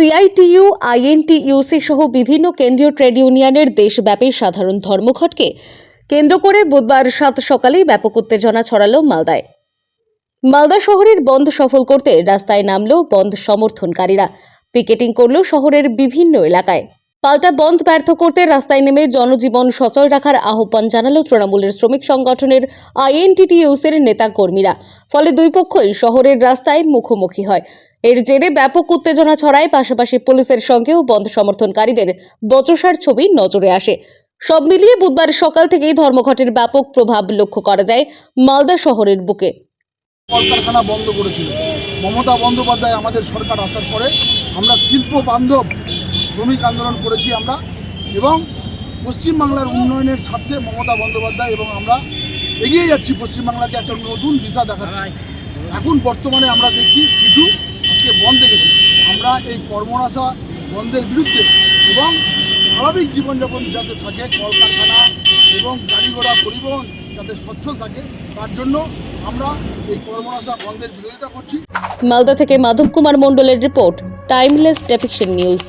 CITU INTUC সহ বিভিন্ন কেন্দ্রীয় ট্রেড ইউনিয়নের দেশব্যাপী সাধারণ ধর্মঘটকে কেন্দ্র করে বুধবার সাত সকালেই ব্যাপক উত্তেজনা ছড়াল মালদায়। মালদা শহরের বন্ধ সফল করতে রাস্তায় নামল বন্ধ সমর্থনকারীরা। পিকেটিং করল শহরের বিভিন্ন এলাকায়। পাল্টা বন্ধ ব্যর্থ করতে রাস্তায় নেমে জনজীবন সচল রাখার আহ্বান জানালো তৃণমূলের শ্রমিক সংগঠনের আইএনটিটিইউসির নেতা কর্মীরা ফলে দুই পক্ষই শহরের রাস্তায় মুখোমুখি হয়। এর জেরে ব্যাপক উত্তেজনা ছড়ায়, পাশাপাশি পুলিশের সঙ্গেও বন্ধ সমর্থনকারীদের বচসার ছবি নজরে আসে। সব মিলিয়ে বুধবার সকাল থেকেই ধর্মঘটের ব্যাপক প্রভাব লক্ষ্য করা যায় মালদা শহরের বুকে। কলকারখানা বন্ধ করেছিল। মমতা বন্দ্যোপাধ্যায় আমাদের সরকার আসার পরে আমরা শিল্প বান্ধব শ্রমিক আন্দোলন করেছি আমরা এবং পশ্চিমবাংলার উন্নয়নের স্বার্থে মমতা বন্দ্যোপাধ্যায় এবং আমরা এগিয়ে যাচ্ছি পশ্চিমবাংলাকে একটা নতুন দিশা দেখাচ্ছি এখন বর্তমানে আমরা দেখছি সিধু আজকে বন্ধ গেছে। আমরা এই কর্মনাশা বন্ধের বিরুদ্ধে এবং স্বাভাবিক জীবনযাপন যাতে থাকে, কলকারখানা এবং গাড়ি ঘোড়া পরিবহন যাতে সচ্ছল থাকে, তার জন্য আমরা এই কর্মনাশা বন্ধের বিরোধিতা করছি। মালদা থেকে মাধব কুমার মণ্ডলের রিপোর্ট টাইমলেস ডেফিকশন নিউজ